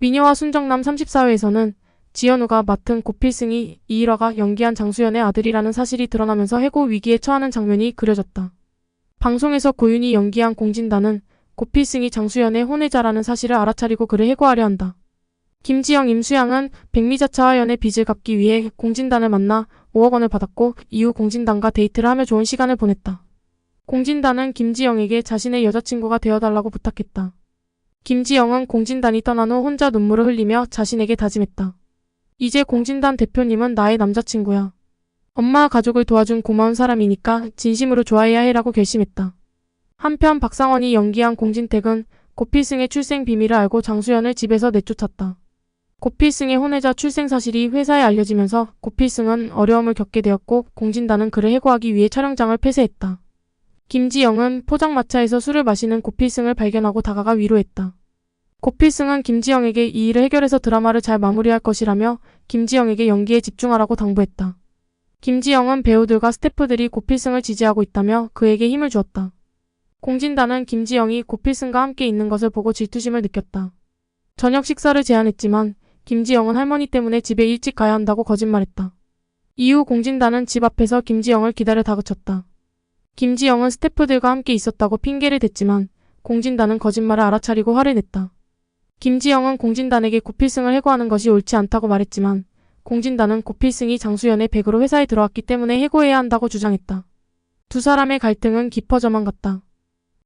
미녀와 순정남 34회에서는 지현우가 맡은 고필승이 이일화가 연기한 장수연의 아들이라는 사실이 드러나면서 해고 위기에 처하는 장면이 그려졌다. 방송에서 고윤이 연기한 공진단은 고필승이 장수연의 혼외자라는 사실을 알아차리고 그를 해고하려 한다. 김지영, 임수양은 백미자차와 연의 빚을 갚기 위해 공진단을 만나 5억 원을 받았고 이후 공진단과 데이트를 하며 좋은 시간을 보냈다. 공진단은 김지영에게 자신의 여자친구가 되어달라고 부탁했다. 김지영은 공진단이 떠난 후 혼자 눈물을 흘리며 자신에게 다짐했다. 이제 공진단 대표님은 나의 남자친구야. 엄마 가족을 도와준 고마운 사람이니까 진심으로 좋아해야 해라고 결심했다. 한편 박상원이 연기한 공진택은 고필승의 출생 비밀을 알고 장수연을 집에서 내쫓았다. 고필승의 혼외자 출생 사실이 회사에 알려지면서 고필승은 어려움을 겪게 되었고 공진단은 그를 해고하기 위해 촬영장을 폐쇄했다. 김지영은 포장마차에서 술을 마시는 고필승을 발견하고 다가가 위로했다. 고필승은 김지영에게 이 일을 해결해서 드라마를 잘 마무리할 것이라며 김지영에게 연기에 집중하라고 당부했다. 김지영은 배우들과 스태프들이 고필승을 지지하고 있다며 그에게 힘을 주었다. 공진단은 김지영이 고필승과 함께 있는 것을 보고 질투심을 느꼈다. 저녁 식사를 제안했지만 김지영은 할머니 때문에 집에 일찍 가야 한다고 거짓말했다. 이후 공진단은 집 앞에서 김지영을 기다려 다그쳤다. 김지영은 스태프들과 함께 있었다고 핑계를 댔지만 공진단은 거짓말을 알아차리고 화를 냈다. 김지영은 공진단에게 고필승을 해고하는 것이 옳지 않다고 말했지만 공진단은 고필승이 장수연의 백으로 회사에 들어왔기 때문에 해고해야 한다고 주장했다. 두 사람의 갈등은 깊어져만 갔다.